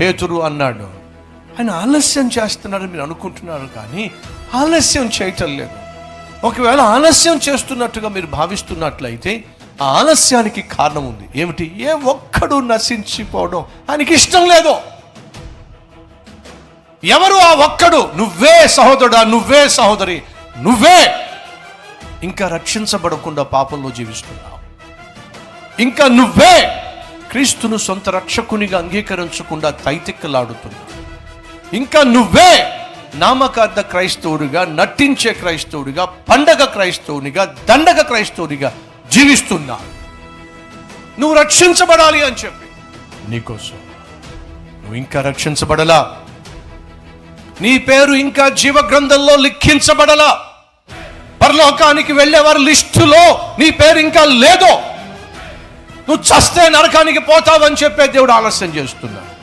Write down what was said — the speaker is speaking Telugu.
పేతురు అన్నాడు. ఆయన ఆలస్యం చేస్తున్నాడు మీరు అనుకుంటున్నారు కానీ ఆలస్యం చేయటం లేదు. ఒకవేళ ఆలస్యం చేస్తున్నట్టుగా మీరు భావిస్తున్నట్లయితే ఆ ఆలస్యానికి కారణం ఉంది. ఏమిటి? ఏ ఒక్కడు నశించిపోవడం. ఆయనకి ఇష్టం లేదు. ఎవరు ఆ ఒక్కడు? నువ్వే సహోదరుడా నువ్వే సహోదరి నువ్వే. ఇంకా రక్షించబడకుండా పాపంలో జీవిస్తున్నావు. ఇంకా నువ్వే. క్రీస్తును సొంత రక్షకునిగా అంగీకరించకుండా తైతిక్కలాడుతున్నావు ఇంకా నువ్వే నామకార్థ క్రైస్తవుడిగా నటించే క్రైస్తవుడిగా పండగ క్రైస్తవునిగా దండగ క్రైస్తవునిగా జీవిస్తున్నా. నువ్వు రక్షించబడాలి అని చెప్పి. నీకోసం. నువ్వు ఇంకా రక్షించబడలా. నీ పేరు ఇంకా జీవ గ్రంథంలో లిఖించబడలా. పరలోకానికి వెళ్ళేవారి లిస్టులో నీ పేరు ఇంకా లేదో నువ్వు చస్తే నరకానికి పోతావని చెప్పే దేవుడు ఆలస్యం చేస్తున్నాడు.